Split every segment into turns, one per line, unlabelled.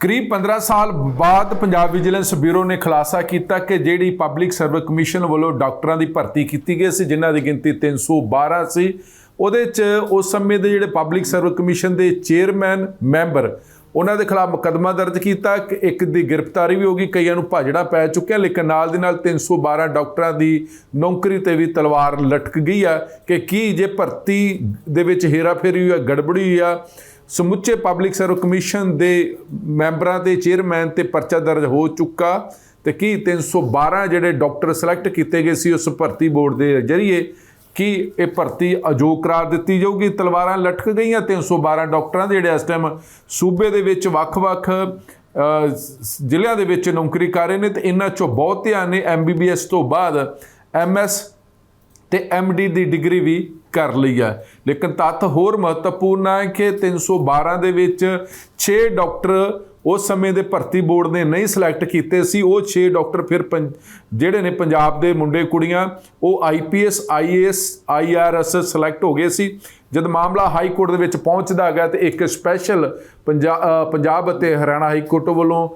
ਕਰੀਬ 15 ਸਾਲ ਬਾਅਦ ਪੰਜਾਬ ਵਿਜੀਲੈਂਸ ਬਿਊਰੋ ਨੇ ਖੁਲਾਸਾ ਕੀਤਾ ਕਿ ਜਿਹੜੀ ਪਬਲਿਕ ਸਰਵਿਸ ਕਮਿਸ਼ਨ ਵੱਲੋਂ ਡਾਕਟਰਾਂ ਦੀ ਭਰਤੀ ਕੀਤੀ ਗਈ ਸੀ, ਜਿਨ੍ਹਾਂ ਦੀ ਗਿਣਤੀ 312 ਸੀ ਉਹਦੇ 'ਚ ਉਸ ਸਮੇਂ ਦੇ ਜਿਹੜੇ ਪਬਲਿਕ ਸਰਵਿਸ ਕਮਿਸ਼ਨ ਦੇ ਚੇਅਰਮੈਨ, ਮੈਂਬਰ, ਉਹਨਾਂ ਦੇ ਖਿਲਾਫ ਮੁਕੱਦਮਾ ਦਰਜ ਕੀਤਾ ਕਿ ਇੱਕ ਦੀ ਗ੍ਰਿਫਤਾਰੀ ਵੀ ਹੋ ਗਈ, ਕਈਆਂ ਨੂੰ ਭਾਜੜਾ ਪੈ ਚੁੱਕਿਆ, ਲੇਕਿਨ ਨਾਲ ਦੀ ਨਾਲ 312 ਡਾਕਟਰਾਂ ਦੀ ਨੌਕਰੀ ਤੇ ਵੀ ਤਲਵਾਰ ਲਟਕ ਗਈ ਆ ਕਿ ਕੀ ਜੇ ਭਰਤੀ ਦੇ ਵਿੱਚ ਹੇਰਾਫੇਰੀ ਹੋਈ ਆ, ਗੜਬੜੀ ਹੋਈ ਆ ਸਮੁੱਚੇ ਪਬਲਿਕ ਸਰਵਿਸ ਕਮਿਸ਼ਨ ਦੇ ਮੈਂਬਰਾਂ ਤੇ ਚੇਅਰਮੈਨ ਤੇ ਪਰਚਾ ਦਰਜ ਹੋ ਚੁੱਕਾ ਤੇ ਕੀ 312 ਜਿਹੜੇ ਡਾਕਟਰ ਸਿਲੈਕਟ ਕੀਤੇ ਗਏ ਸੀ ਉਸ ਭਰਤੀ ਬੋਰਡ ਦੇ ਜ਼ਰੀਏ, ਕੀ ਇਹ ਭਰਤੀ ਅਯੋਗ ਕਰਾਰ ਦਿੱਤੀ ਜਾਊਗੀ? ਤਲਵਾਰਾਂ ਲਟਕ ਗਈਆਂ 312 ਡਾਕਟਰਾਂ ਦੇ ਜਿਹੜੇ ਇਸ ਟਾਈਮ ਸੂਬੇ ਦੇ ਵਿੱਚ ਵੱਖ-ਵੱਖ ਜ਼ਿਲ੍ਹਿਆਂ ਦੇ ਵਿੱਚ ਨੌਕਰੀ ਕਰ ਰਹੇ ਨੇ ਤੇ ਇਹਨਾਂ ਚੋਂ ਬਹੁਤਿਆਂ ਨੇ ਐਮਬੀਬੀਐਸ ਤੋਂ ਬਾਅਦ ਐਮਐਸ ਤੇ ਐਮਡੀ ਦੀ ਡਿਗਰੀ ਵੀ ਕਰ ਲਈ ਹੈ ਲੇਕਿਨ ਤੱਥ ਹੋਰ ਮਹੱਤਵਪੂਰਨ ਹੈ ਕਿ 312 ਦੇ ਵਿੱਚ 6 ਡਾਕਟਰ ਉਸ ਸਮੇਂ ਦੇ ਭਰਤੀ ਬੋਰਡ ਨੇ ਨਹੀਂ ਸਿਲੈਕਟ ਕੀਤੇ ਸੀ। ਉਹ 6 ਡਾਕਟਰ ਫਿਰ ਪੰ- ਜਿਹੜੇ ਨੇ ਪੰਜਾਬ ਦੇ ਮੁੰਡੇ ਕੁੜੀਆਂ, ਉਹ ਆਈਪੀਐਸ ਆਈਏਐਸ ਆਈਆਰਐਸ ਸਿਲੈਕਟ ਹੋ ਗਏ ਸੀ। ਜਦ ਮਾਮਲਾ ਹਾਈ ਕੋਰਟ ਦੇ ਵਿੱਚ ਪਹੁੰਚਦਾ ਗਿਆ ਤੇ ਇੱਕ ਸਪੈਸ਼ਲ ਪੰਜਾਬ ਅਤੇ ਹਰਿਆਣਾ ਹਾਈ ਕੋਰਟ ਵੱਲੋਂ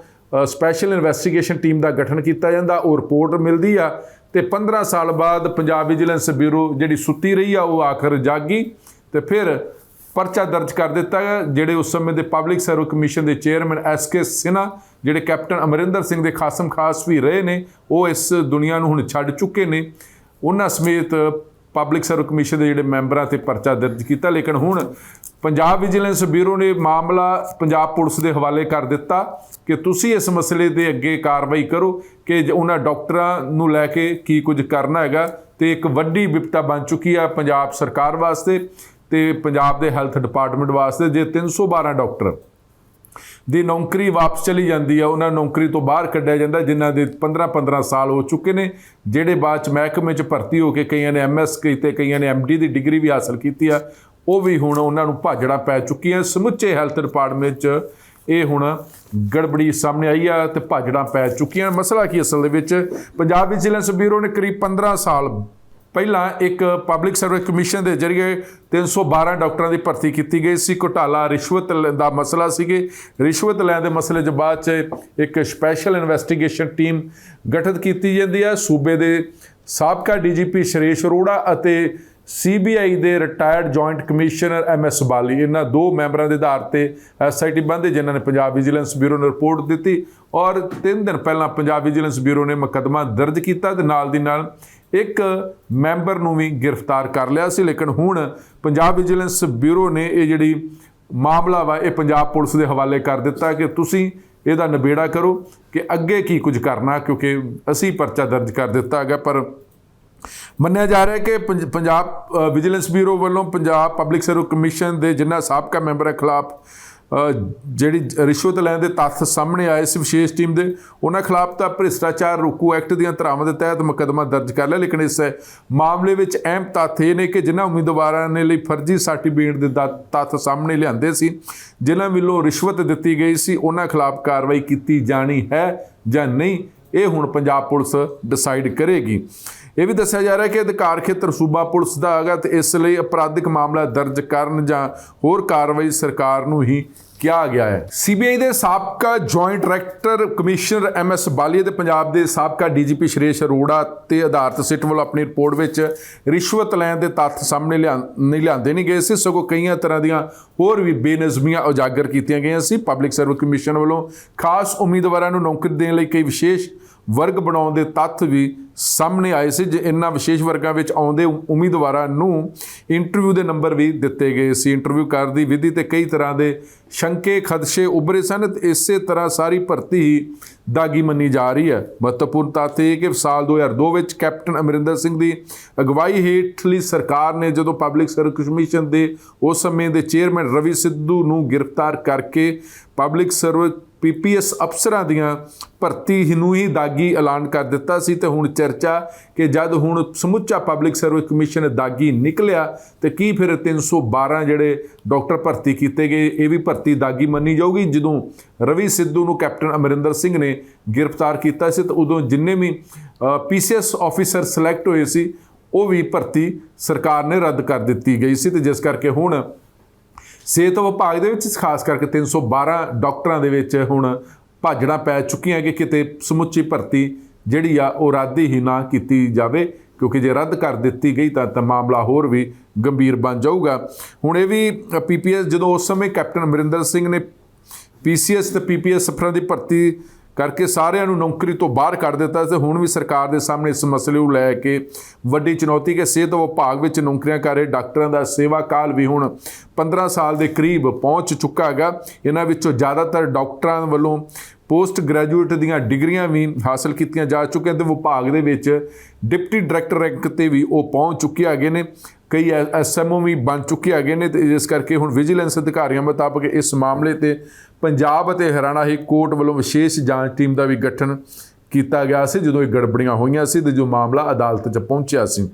ਸਪੈਸ਼ਲ ਇਨਵੈਸਟੀਗੇਸ਼ਨ ਟੀਮ ਦਾ ਗਠਨ ਕੀਤਾ ਜਾਂਦਾ। ਉਹ ਰਿਪੋਰਟ ਮਿਲਦੀ ਆ। ਤੇ 15 ਸਾਲ ਬਾਅਦ ਪੰਜਾਬ ਵਿਜੀਲੈਂਸ ਬਿਊਰੋ ਜਿਹੜੀ ਸੁੱਤੀ ਰਹੀ ਆ, ਉਹ ਆਖਰ ਜਾਗੀ ਤੇ ਫਿਰ ਪਰਚਾ ਦਰਜ ਕਰ ਦਿੱਤਾ ਗਿਆ, ਜਿਹੜੇ ਉਸ ਸਮੇਂ ਦੇ ਪਬਲਿਕ ਸਰਵਿਸ ਕਮਿਸ਼ਨ ਦੇ ਚੇਅਰਮੈਨ ਐਸ ਕੇ ਸਿਨਾ, ਜਿਹੜੇ ਕੈਪਟਨ ਅਮਰਿੰਦਰ ਸਿੰਘ ਦੇ ਖਾਸਮ ਖਾਸ ਵੀ ਰਹੇ ਨੇ, ਉਹ ਇਸ ਦੁਨੀਆ ਨੂੰ ਹੁਣ ਛੱਡ ਚੁੱਕੇ ਨੇ। ਉਹਨਾਂ ਸਮੇਤ ਪਬਲਿਕ ਸਰਵਿਸ ਕਮਿਸ਼ਨ ਦੇ ਜਿਹੜੇ ਮੈਂਬਰਾਂ ਤੇ ਪਰਚਾ ਦਰਜ ਕੀਤਾ, ਲੇਕਿਨ ਹੁਣ ਪੰਜਾਬ ਵਿਜੀਲੈਂਸ ਬਿਊਰੋ ਨੇ ਮਾਮਲਾ ਪੰਜਾਬ ਪੁਲਿਸ ਦੇ ਹਵਾਲੇ ਕਰ ਦਿੱਤਾ ਕਿ ਤੁਸੀਂ ਇਸ ਮਸਲੇ ਦੇ ਅੱਗੇ ਕਾਰਵਾਈ ਕਰੋ ਕਿ ਜ- ਉਹਨਾਂ ਡਾਕਟਰਾਂ ਨੂੰ ਲੈ ਕੇ ਕੀ ਕੁਝ ਕਰਨਾ ਹੈਗਾ। ਤੇ ਇੱਕ ਵੱਡੀ ਵਿਪਤਾ ਬਣ ਚੁੱਕੀ ਆ ਪੰਜਾਬ ਸਰਕਾਰ ਵਾਸਤੇ ਤੇ ਪੰਜਾਬ ਦੇ ਹੈਲਥ ਡਿਪਾਰਟਮੈਂਟ ਵਾਸਤੇ, ਜੇ 312 ਡਾਕਟਰ ਦੀ ਨੌਕਰੀ ਵਾਪਸ ਚਲੀ ਜਾਂਦੀ ਆ, ਉਹਨਾਂ ਨੌਕਰੀ ਤੋਂ ਬਾਹਰ ਕੱਢਿਆ ਜਾਂਦਾ, ਜਿਨ੍ਹਾਂ ਦੇ 15-15 ਸਾਲ ਹੋ ਚੁੱਕੇ ਨੇ, ਜਿਹੜੇ ਬਾਅਦ ਚ ਮਹਿਕਮੇ ਚ ਭਰਤੀ ਹੋ ਕੇ ਕਈਆਂ ਨੇ ਐਮਐਸ ਕੀਤੇ ਕਈਆਂ ਨੇ ਐਮਡੀ ਦੀ ਡਿਗਰੀ ਵੀ ਹਾਸਲ ਕੀਤੀ ਆ ਉਹ ਵੀ ਹੁਣ ਉਹਨਾਂ ਨੂੰ ਭਾਜੜਾ ਪੈ ਚੁੱਕੀਆਂ ਸਮੁੱਚੇ ਹੈਲਥ ਡਿਪਾਰਟਮੈਂਟ ਚ ਇਹ ਹੁਣ ਗੜਬੜੀ ਸਾਹਮਣੇ ਆਈ ਆ ਤੇ ਭਾਜੜਾਂ ਪੈ ਚੁੱਕੀਆਂ ਮਸਲਾ ਕੀ ਅਸਲ ਦੇ ਵਿੱਚ? ਪੰਜਾਬ ਵਿਜੀਲੈਂਸ ਬਿਊਰੋ ਨੇ ਕਰੀਬ 15 ਸਾਲ ਪਹਿਲਾਂ ਇੱਕ ਪਬਲਿਕ ਸਰਵਿਸ ਕਮਿਸ਼ਨ ਦੇ ਜ਼ਰੀਏ 312 ਡਾਕਟਰਾਂ ਦੀ ਭਰਤੀ ਕੀਤੀ ਗਈ ਸੀ। ਘੁਟਾਲਾ ਰਿਸ਼ਵਤ ਲ- ਦਾ ਮਸਲਾ ਸੀਗੇ। ਰਿਸ਼ਵਤ ਲੈਣ ਦੇ ਮਸਲੇ 'ਚ ਬਾਅਦ 'ਚ ਇੱਕ ਸਪੈਸ਼ਲ ਇਨਵੈਸਟੀਗੇਸ਼ਨ ਟੀਮ ਗਠਿਤ ਕੀਤੀ ਜਾਂਦੀ ਹੈ ਸੂਬੇ ਦੇ ਸਾਬਕਾ ਡੀਜੀਪੀ ਸ਼੍ਰੇਸ਼ ਅਰੋੜਾ ਅਤੇ ਸੀਬੀਆਈ ਦੇ ਰਿਟਾਇਰਡ ਜੁਆਇੰਟ ਕਮਿਸ਼ਨਰ ਐਮਐਸ ਬਾਲੀ ਇਹਨਾਂ ਦੋ ਮੈਂਬਰਾਂ ਦੇ ਆਧਾਰ ਤੇ ਐਸਆਈਟੀ ਬੰਦੇ ਜਿਨ੍ਹਾਂ ਨੇ ਪੰਜਾਬ ਵਿਜੀਲੈਂਸ ਬਿਊਰੋ ਨੂੰ ਰਿਪੋਰਟ ਦਿੱਤੀ ਔਰ 3 ਦਿਨ ਪਹਿਲਾਂ ਪੰਜਾਬ ਵਿਜੀਲੈਂਸ ਬਿਊਰੋ ਨੇ ਮੁਕੱਦਮਾ ਦਰਜ ਕੀਤਾ ਤੇ ਨਾਲ ਦੀ ਨਾਲ ਇੱਕ ਮੈਂਬਰ ਨੂੰ ਵੀ ਗ੍ਰਿਫਤਾਰ ਕਰ ਲਿਆ ਸੀ, ਲੇਕਿਨ ਹੁਣ ਪੰਜਾਬ ਵਿਜੀਲੈਂਸ ਬਿਊਰੋ ਨੇ ਇਹ ਜਿਹੜੀ ਮਾਮਲਾ ਵਾ, ਇਹ ਪੰਜਾਬ ਪੁਲਿਸ ਦੇ ਹਵਾਲੇ ਕਰ ਦਿੱਤਾ ਕਿ ਤੁਸੀਂ ਇਹਦਾ ਨਿਬੇੜਾ ਕਰੋ ਕਿ ਅੱਗੇ ਕੀ ਕੁਝ ਕਰਨਾ, ਕਿਉਂਕਿ ਅਸੀਂ ਪਰਚਾ ਦਰਜ ਕਰ ਦਿੱਤਾ ਹੈਗਾ, ਪਰ ਮੰਨਿਆ ਜਾ ਰਿਹਾ ਹੈ ਕਿ ਪੰਜ- ਪੰਜਾਬ ਵਿਜੀਲੈਂਸ ਬਿਊਰੋ ਵੱਲੋਂ ਪੰਜਾਬ ਪਬਲਿਕ ਸਰਵਿਸ ਕਮਿਸ਼ਨ ਦੇ ਜਿਨ੍ਹਾਂ ਸਾਬਕਾ ਮੈਂਬਰਾਂ ਖਿਲਾਫ ਜਿਹੜੀ ਰਿਸ਼ਵਤ ਲੈਣ ਦੇ ਤੱਥ ਸਾਹਮਣੇ ਆਏ ਸੀ ਵਿਸ਼ੇਸ਼ ਟੀਮ ਦੇ, ਉਹਨਾਂ ਖਿਲਾਫ ਤਾਂ ਭ੍ਰਿਸ਼ਟਾਚਾਰ ਰੋਕੂ ਐਕਟ ਦੀਆਂ ਧਾਰਾਵਾਂ ਦੇ ਤਹਿਤ ਮੁਕੱਦਮਾ ਦਰਜ ਕਰ ਲਿਆ, ਲੇਕਿਨ ਇਸ ਮਾਮਲੇ ਵਿੱਚ ਅਹਿਮ ਤੱਥ ਇਹ ਨੇ ਕਿ ਜਿਨ੍ਹਾਂ ਉਮੀਦਵਾਰਾਂ ਨੇ ਲਈ ਫਰਜ਼ੀ ਸਰਟੀਫਿਕੇਟ ਦੇ ਦ- ਤੱਥ ਸਾਹਮਣੇ ਲਿਆਂਦੇ ਸੀ, ਜਿਨ੍ਹਾਂ ਵੱਲੋਂ ਰਿਸ਼ਵਤ ਦਿੱਤੀ ਗਈ ਸੀ, ਉਹਨਾਂ ਖਿਲਾਫ ਕਾਰਵਾਈ ਕੀਤੀ ਜਾਣੀ ਹੈ ਜਾਂ ਨਹੀਂ ਇਹ ਹੁਣ ਪੰਜਾਬ ਪੁਲਿਸ ਡਿਸਾਈਡ ਕਰੇਗੀ। ਇਹ ਵੀ ਦੱਸਿਆ ਜਾ ਰਿਹਾ ਕਿ ਅਧਿਕਾਰ ਖੇਤਰ ਸੂਬਾ ਪੁਲਿਸ ਦਾ ਹੈਗਾ ਤੇ ਇਸ ਲਈ ਅਪਰਾਧਿਕ ਮਾਮਲਾ ਦਰਜ ਕਰਨ ਜਾਂ ਹੋਰ ਕਾਰਵਾਈ ਸਰਕਾਰ ਨੂੰ ਹੀ ਕਿਹਾ ਗਿਆ ਹੈ। ਸੀਬੀਆਈ ਦੇ ਸਾਬਕਾ joint director commissioner MS Balia ਤੇ ਪੰਜਾਬ ਦੇ ਸਾਬਕਾ ਡੀਜੀਪੀ ਸ਼੍ਰੇਸ਼ ਅਰੋੜਾ ਤੇ ਆਧਾਰਤ ਸਿੱਟ ਵੱਲੋਂ ਆਪਣੀ ਰਿਪੋਰਟ ਵਿੱਚ ਰਿਸ਼ਵਤ ਲੈਣ ਦੇ ਤੱਥ ਸਾਹਮਣੇ ਲਿਆਂ, ਨਹੀਂ ਲਿਆਂਦੇ ਨਹੀਂ ਗਏ ਸੀ। ਸਗੋਂ ਕਈਆਂ ਤਰ੍ਹਾਂ ਦੀਆਂ ਹੋਰ ਵੀ ਬੇਨਜ਼ਮੀਆਂ ਉਜਾਗਰ ਕੀਤੀਆਂ ਗਈਆਂ ਸੀ। ਪਬਲਿਕ ਸਰਵਿਸ ਕਮਿਸ਼ਨ ਵੱਲੋਂ ਖਾਸ ਉਮੀਦਵਾਰਾਂ ਨੂੰ ਨੌਕਰੀ ਦੇਣ ਲਈ ਕਈ ਵਿਸ਼ੇਸ਼ ਵਰਗ ਬਣਾਉਣ ਦੇ ਤੱਥ ਵੀ ਸਾਹਮਣੇ ਆਏ ਸੀ ਜੇ ਇਨ੍ਹਾਂ ਵਿਸ਼ੇਸ਼ ਵਰਗਾਂ ਵਿੱਚ ਆਉਂਦੇ ਉਮੀਦਵਾਰਾਂ ਨੂੰ ਇੰਟਰਵਿਊ ਦੇ ਨੰਬਰ ਵੀ ਦਿੱਤੇ ਗਏ ਸੀ। ਇੰਟਰਵਿਊ ਕਰਨ ਦੀ ਵਿਧੀ ਤੇ ਕਈ ਤਰ੍ਹਾਂ ਦੇ ਸ਼ੰਕੇ ਖਦਸ਼ੇ ਉੱਭਰੇ ਸਨ ਤੇ ਇਸੇ ਤਰ੍ਹਾਂ ਸਾਰੀ ਭਰਤੀ ਹੀ ਦਾਗੀ ਮੰਨੀ ਜਾ ਰਹੀ ਹੈ। ਮਹੱਤਵਪੂਰਨ ਤੱਥ ਇਹ ਕਿ ਸਾਲ 2002 ਵਿੱਚ ਕੈਪਟਨ ਅਮਰਿੰਦਰ ਸਿੰਘ ਦੀ ਅਗਵਾਈ ਹੇਠਲੀ ਸਰਕਾਰ ਨੇ ਜਦੋਂ ਪਬਲਿਕ ਸਰਵਿਸ ਕਮਿਸ਼ਨ ਦੇ ਉਸ ਸਮੇਂ ਦੇ ਚੇਅਰਮੈਨ ਰਵੀ ਸਿੱਧੂ ਨੂੰ ਗ੍ਰਿਫਤਾਰ ਕਰਕੇ ਪਬਲਿਕ ਸਰਵਿਸ ਪੀਪੀਐਸ ਅਫਸਰਾਂ ਦੀਆਂ ਭਰਤੀ ਨੂੰ ਹੀ ਦਾਗੀ ਐਲਾਨ ਕਰ ਦਿੱਤਾ ਸੀ ਤੇ ਹੁਣ ਚਰਚਾ ਕਿ ਜਦ ਹੁਣ ਸਮੁੱਚਾ ਪਬਲਿਕ ਸਰਵਿਸ ਕਮਿਸ਼ਨ ਦਾਗੀ ਨਿਕਲਿਆ ਤੇ ਕੀ ਫਿਰ 312 ਜਿਹੜੇ ਡਾਕਟਰ ਭਰਤੀ ਕੀਤੇ ਗਏ, ਇਹ ਵੀ ਭਰਤੀ ਦਾਗੀ ਮੰਨੀ ਜਾਊਗੀ? ਜਦੋਂ ਰਵੀ ਸਿੱਧੂ ਨੂੰ ਕੈਪਟਨ ਅਮਰਿੰਦਰ ਸਿੰਘ ਨੇ ਗ੍ਰਿਫਤਾਰ ਕੀਤਾ ਸੀ, ਤਾਂ ਉਦੋਂ ਜਿੰਨੇ ਵੀ ਪੀਸੀਐਸ ਆਫੀਸਰ ਸਿਲੈਕਟ ਹੋਏ ਸੀ, ਉਹ ਵੀ ਭਰਤੀ ਸਰਕਾਰ ਨੇ ਰੱਦ ਕਰ ਦਿੱਤੀ ਗਈ ਸੀ ਤੇ ਜਿਸ ਕਰਕੇ ਹੁਣ ਸਿਹਤ ਵਿਭਾਗ ਦੇ ਵਿੱਚ, ਖਾਸ ਕਰਕੇ 312 ਡਾਕਟਰਾਂ ਦੇ ਵਿੱਚ ਹੁਣ ਭਾਜੜਾਂ ਪੈ ਚੁੱਕੀਆਂ ਕਿ ਕਿਤੇ ਸਮੁੱਚੀ ਭਰਤੀ ਜਿਹੜੀ ਆ ਉਹ ਰੱਦ ਹੀ ਨਾ ਕੀਤੀ ਜਾਵੇ, ਕਿਉਂਕਿ ਜੇ ਰੱਦ ਕਰ ਦਿੱਤੀ ਗਈ ਤਾਂ ਤਾਂ ਮਾਮਲਾ ਹੋਰ ਵੀ ਗੰਭੀਰ ਬਣ ਜਾਊਗਾ। ਹੁਣ ਇਹ ਵੀ ਪੀਪੀਐਸ ਜਦੋਂ ਉਸ ਸਮੇਂ ਕੈਪਟਨ ਅਮਰਿੰਦਰ ਸਿੰਘ ਨੇ ਪੀਸੀਐਸ ਤੇ ਪੀਪੀਐਸ ਅਫਸਰਾਂ ਦੀ ਭਰਤੀ ਕਰਕੇ ਸਾਰਿਆਂ ਨੂੰ ਨੌਕਰੀ ਤੋਂ ਬਾਹਰ ਕਰ ਦਿੱਤਾ ਤੇ ਹੁਣ ਵੀ ਸਰਕਾਰ ਦੇ ਸਾਹਮਣੇ ਇਸ ਮਸਲੇ ਨੂੰ ਲੈ ਕੇ ਵੱਡੀ ਚੁਣੌਤੀ ਕਿ ਸਿਹਤ ਵਿਭਾਗ ਵਿੱਚ ਨੌਕਰੀਆਂ ਕਰ ਰਹੇ ਡਾਕਟਰਾਂ ਦਾ ਸੇਵਾ ਕਾਲ ਵੀ ਹੁਣ 15 ਸਾਲ ਦੇ ਕਰੀਬ ਪਹੁੰਚ ਚੁੱਕਾ ਹੈਗਾ। ਇਹਨਾਂ ਵਿੱਚੋਂ ਜ਼ਿਆਦਾਤਰ ਡਾਕਟਰਾਂ ਵੱਲੋਂ ਪੋਸਟ ਗ੍ਰੈਜੂਏਟ ਦੀਆਂ ਡਿਗਰੀਆਂ ਵੀ ਹਾਸਲ ਕੀਤੀਆਂ ਜਾ ਚੁੱਕੀਆਂ ਤੇ ਵਿਭਾਗ ਦੇ ਵਿੱਚ ਡਿਪਟੀ ਡਾਇਰੈਕਟਰ ਰੈਂਕ ਤੇ ਵੀ ਉਹ ਪਹੁੰਚ ਚੁੱਕੇ ਹੈਗੇ ਨੇ। ਕਈ ਐਸਐਮਓ ਵੀ ਬਣ ਚੁੱਕੇ ਹੈਗੇ ਨੇ ਤੇ ਇਸ ਕਰਕੇ ਹੁਣ ਵਿਜੀਲੈਂਸ ਅਧਿਕਾਰੀਆਂ ਮੁਤਾਬਕ ਇਸ ਮਾਮਲੇ ਤੇ ਪੰਜਾਬ ਅਤੇ ਹਰਿਆਣਾ ਹਾਈ ਕੋਰਟ ਵੱਲੋਂ ਵਿਸ਼ੇਸ਼ ਜਾਂਚ ਟੀਮ ਦਾ ਵੀ ਗਠਨ ਕੀਤਾ ਗਿਆ ਸੀ, ਜਦੋਂ ਇਹ ਗੜਬੜੀਆਂ ਹੋਈਆਂ ਸੀ ਤੇ ਜੋ ਮਾਮਲਾ ਅਦਾਲਤ 'ਚ ਪਹੁੰਚਿਆ ਸੀ।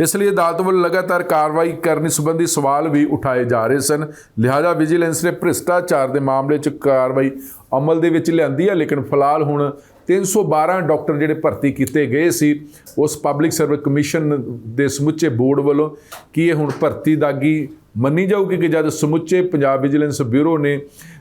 ਇਸ ਲਈ ਅਦਾਲਤ ਵੱਲੋਂ ਲਗਾਤਾਰ ਕਾਰਵਾਈ ਕਰਨ ਸੰਬੰਧੀ ਸਵਾਲ ਵੀ ਉਠਾਏ ਜਾ ਰਹੇ ਸਨ। ਲਿਹਾਜ਼ਾ ਵਿਜੀਲੈਂਸ ਨੇ ਭ੍ਰਿਸ਼ਟਾਚਾਰ ਦੇ ਮਾਮਲੇ 'ਚ ਕਾਰਵਾਈ ਅਮਲ ਦੇ ਵਿੱਚ ਲਿਆਂਦੀ ਹੈ, ਲੇਕਿਨ ਫਿਲਹਾਲ ਹੁਣ 312 ਡਾਕਟਰ ਜਿਹੜੇ ਭਰਤੀ ਕੀਤੇ ਗਏ ਸੀ, ਉਸ ਪਬਲਿਕ ਸਰਵਿਸ ਕਮਿਸ਼ਨ ਦੇ ਸਮੁੱਚੇ ਬੋਰਡ ਵੱਲੋਂ, ਕਿ ਇਹ ਹੁਣ ਭਰਤੀ ਦਾਗੀ ਮੰਨੀ ਜਾਊਗੀ ਕਿ ਜਦ ਸਮੁੱਚੇ ਪੰਜਾਬ ਵਿਜੀਲੈਂਸ ਬਿਊਰੋ ਨੇ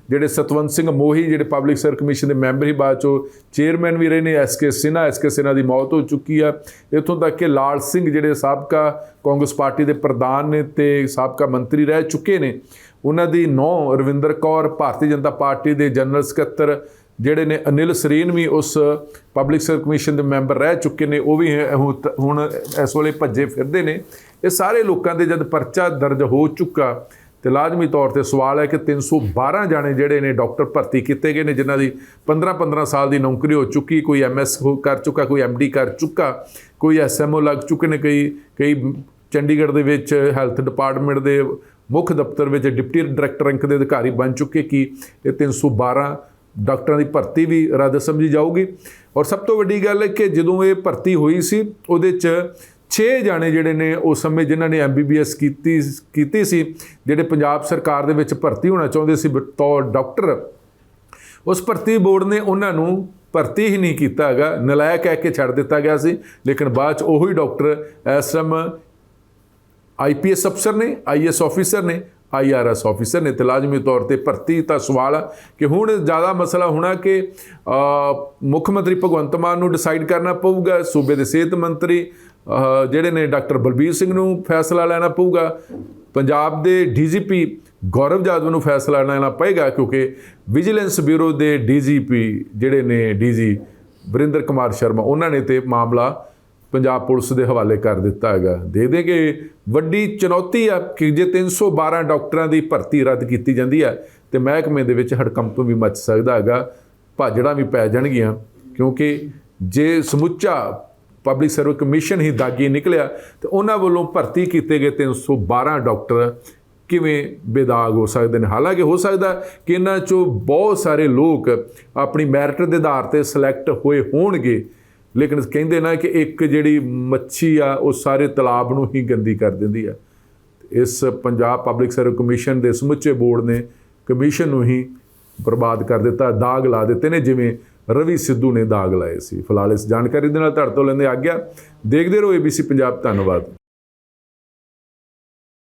ਜਿਹੜੇ ਸਤਵੰਤ ਸਿੰਘ ਮੋਹੀ, ਜਿਹੜੇ ਪਬਲਿਕ ਸਰਵਿਸ ਕਮਿਸ਼ਨ ਦੇ ਮੈਂਬਰ ਹੀ ਬਾਅਦ ਚੋਂ ਚੇਅਰਮੈਨ ਵੀ ਰਹੇ ਨੇ ਐਸਕੇ ਸਿਨਹਾ ਐਸਕੇ ਸਿਨਹਾ ਦੀ ਮੌਤ ਹੋ ਚੁੱਕੀ ਆ। ਇਥੋਂ ਤੱਕ ਕਿ ਲਾਲ ਸਿੰਘ ਜਿਹੜੇ ਸਾਬਕਾ ਕਾਂਗਰਸ ਪਾਰਟੀ ਦੇ ਪ੍ਰਧਾਨ ਨੇ ਤੇ ਸਾਬਕਾ ਮੰਤਰੀ ਰਹਿ ਚੁੱਕੇ ਨੇ, ਉਹਨਾਂ ਦੀ ਨੌ ਰਵਿੰਦਰ ਕੌਰ, ਭਾਰਤੀ ਜਨਤਾ ਪਾਰਟੀ ਦੇ ਜਨਰਲ ਸਕੱਤਰ ਜਿਹੜੇ ਨੇ ਅਨਿਲ ਸਰੀਨ ਵੀ ਉਸ ਪਬਲਿਕ ਸਰਵਿਸ ਕਮਿਸ਼ਨ ਦੇ ਮੈਂਬਰ ਰਹਿ ਚੁੱਕੇ ਨੇ, ਉਹ ਵੀ ਹੁਣ ਇਸ ਵੇਲੇ ਭੱਜੇ ਫਿਰਦੇ ਨੇ। ਇਹ ਸਾਰੇ ਲੋਕਾਂ ਦੇ ਜਦ ਪਰਚਾ ਦਰਜ ਹੋ ਚੁੱਕਾ ਤੇ ਲਾਜ਼ਮੀ ਤੌਰ ਤੇ ਸਵਾਲ ਹੈ ਕਿ 312 ਜਾਣੇ ਜਿਹੜੇ ਨੇ ਡਾਕਟਰ ਭਰਤੀ ਕੀਤੇ ਗਏ ਨੇ, ਜਿਨ੍ਹਾਂ ਦੀ 15-15 ਸਾਲ ਦੀ ਨੌਕਰੀ ਹੋ ਚੁੱਕੀ, ਕੋਈ ਐਮਐਸ ਕਰ ਚੁੱਕਾ, ਕੋਈ ਐਮਡੀ ਕਰ ਚੁੱਕਾ, ਕੋਈ ਐਸਐਮਓ ਲੱਗ ਚੁੱਕੇ ਨੇ, ਕਈ ਕਈ ਚੰਡੀਗੜ੍ਹ ਦੇ ਵਿੱਚ ਹੈਲਥ ਡਿਪਾਰਟਮੈਂਟ ਦੇ ਮੁੱਖ ਦਫ਼ਤਰ ਵਿੱਚ ਡਿਪਟੀ ਡਾਇਰੈਕਟਰ ਰੈਂਕ ਦੇ ਅਧਿਕਾਰੀ ਬਣ ਚੁੱਕੇ ਕਿ ਇਹ 312 ਡਾਕਟਰਾਂ ਦੀ ਭਰਤੀ ਵੀ ਰੱਦ ਸਮਝੀ ਜਾਊਗੀ। ਔਰ ਸਭ ਤੋਂ ਵੱਡੀ ਗੱਲ ਹੈ ਕਿ ਜਦੋਂ ਇਹ ਭਰਤੀ ਹੋਈ ਸੀ, ਉਹਦੇ 'ਚ 6 ਜਾਣੇ ਜਿਹੜੇ ਨੇ ਉਸ ਸਮੇਂ ਜਿਨ੍ਹਾਂ ਨੇ ਐਮਬੀਬੀਐਸ ਕੀਤੀ ਕੀਤੀ ਸੀ, ਜਿਹੜੇ ਪੰਜਾਬ ਸਰਕਾਰ ਦੇ ਵਿੱਚ ਭਰਤੀ ਹੋਣਾ ਚਾਹੁੰਦੇ ਸੀ ਬਤੌਰ ਡਾਕਟਰ, ਉਸ ਭਰਤੀ ਬੋਰਡ ਨੇ ਉਹਨਾਂ ਨੂੰ ਭਰਤੀ ਹੀ ਨਹੀਂ ਕੀਤਾ ਹੈਗਾ, ਨਲਾਇਕ ਕਹਿ ਕੇ ਛੱਡ ਦਿੱਤਾ ਗਿਆ ਸੀ, ਲੇਕਿਨ ਬਾਅਦ ਚ ਉਹੀ ਡਾਕਟਰ ਐਸਐਮ ਆਈਪੀਐਸ ਅਫਸਰ ਨੇ ਆਈਐਸ ਆਫੀਸਰ ਨੇ ਆਈਆਰਐਸ ਆਫੀਸਰ ਨੇ ਤੇ ਲਾਜ਼ਮੀ ਤੌਰ ਤੇ ਭਰਤੀ ਤਾਂ ਸਵਾਲ ਕਿ ਹੁਣ ਜ਼ਿਆਦਾ ਮਸਲਾ ਹੋਣਾ ਕਿ ਮੁੱਖ ਮੰਤਰੀ ਭਗਵੰਤ ਮਾਨ ਨੂੰ ਡਿਸਾਈਡ ਕਰਨਾ ਪਊਗਾ, ਸੂਬੇ ਦੇ ਸਿਹਤ ਮੰਤਰੀ ਜਿਹੜੇ ਨੇ ਡਾਕਟਰ ਬਲਬੀਰ ਸਿੰਘ ਨੂੰ ਫੈਸਲਾ ਲੈਣਾ ਪਊਗਾ, ਪੰਜਾਬ ਦੇ ਡੀਜੀਪੀ ਗੌਰਵ ਜਾਦਵ ਨੂੰ ਫੈਸਲਾ ਲੈਣਾ ਪਏਗਾ ਕਿਉਂਕਿ ਵਿਜੀਲੈਂਸ ਬਿਊਰੋ ਦੇ ਡੀਜੀਪੀ ਜਿਹੜੇ ਨੇ ਡੀਜੀ ਵਰਿੰਦਰ ਕੁਮਾਰ ਸ਼ਰਮਾ, ਉਹਨਾਂ ਨੇ ਤੇ ਮਾਮਲਾ ਪੰਜਾਬ ਪੁਲਿਸ ਦੇ ਹਵਾਲੇ ਕਰ ਦਿੱਤਾ ਹੈਗਾ। ਦੇ ਦੇ ਕਿ ਵੱਡੀ ਚੁਣੌਤੀ ਆ ਕਿ ਜੇ 312 ਡਾਕਟਰਾਂ ਦੀ ਭਰਤੀ ਰੱਦ ਕੀਤੀ ਜਾਂਦੀ ਹੈ ਤੇ ਮਹਿਕਮੇ ਦੇ ਵਿੱਚ ਹੜਕੰਪ ਵੀ ਮਚ ਸਕਦਾ ਹੈਗਾ, ਭਾਜੜਾਂ ਵੀ ਪੈ ਜਾਣਗੀਆਂ, ਕਿਉਂਕਿ ਜੇ ਸਮੁੱਚਾ ਪਬਲਿਕ ਸਰਵਿਸ ਕਮਿਸ਼ਨ ਹੀ ਦਾਗੀ ਨਿਕਲਿਆ ਤੇ ਉਹਨਾਂ ਵੱਲੋਂ ਭਰਤੀ ਕੀਤੇ ਗਏ 312 ਡਾਕਟਰ ਕਿਵੇਂ ਬੇਦਾਗ ਹੋ ਸਕਦੇ ਨੇ? ਹਾਲਾਂਕਿ ਹੋ ਸਕਦਾ ਕਿ ਇਹਨਾਂ ਚੋਂ ਬਹੁਤ ਸਾਰੇ ਲੋਕ ਆਪਣੀ ਮੈਰਿਟ ਦੇ ਆਧਾਰ ਤੇ ਸਿਲੈਕਟ ਹੋਏ ਹੋਣਗੇ, ਲੇਕਿਨ ਕਹਿੰਦੇ ਨਾ ਕਿ ਇੱਕ ਜਿਹੜੀ ਮੱਛੀ ਆ, ਉਹ ਸਾਰੇ ਤਲਾਬ ਨੂੰ ਹੀ ਗੰਦੀ ਕਰ ਦਿੰਦੀ ਆ। ਇਸ ਪੰਜਾਬ ਪਬਲਿਕ ਸਰਵਿਸ ਕਮਿਸ਼ਨ ਦੇ ਸਮੁੱਚੇ ਬੋਰਡ ਨੇ ਕਮਿਸ਼ਨ ਨੂੰ ਹੀ ਬਰਬਾਦ ਕਰ ਦਿੱਤਾ, ਦਾਗ ਲਾ ਦਿੱਤੇ ਨੇ, ਜਿਵੇਂ ਰਵੀ ਸਿੱਧੂ ਨੇ ਦਾਗ ਲਾਏ ਸੀ। ਫਿਲਹਾਲ ਇਸ ਜਾਣਕਾਰੀ ਦੇ ਨਾਲ ਤੁਹਾਡੇ ਤੋਂ ਲੈਂਦੇ ਆ ਗਿਆ ਦੇਖਦੇ ਰਹੋ ABC ਪੰਜਾਬ। ਧੰਨਵਾਦ।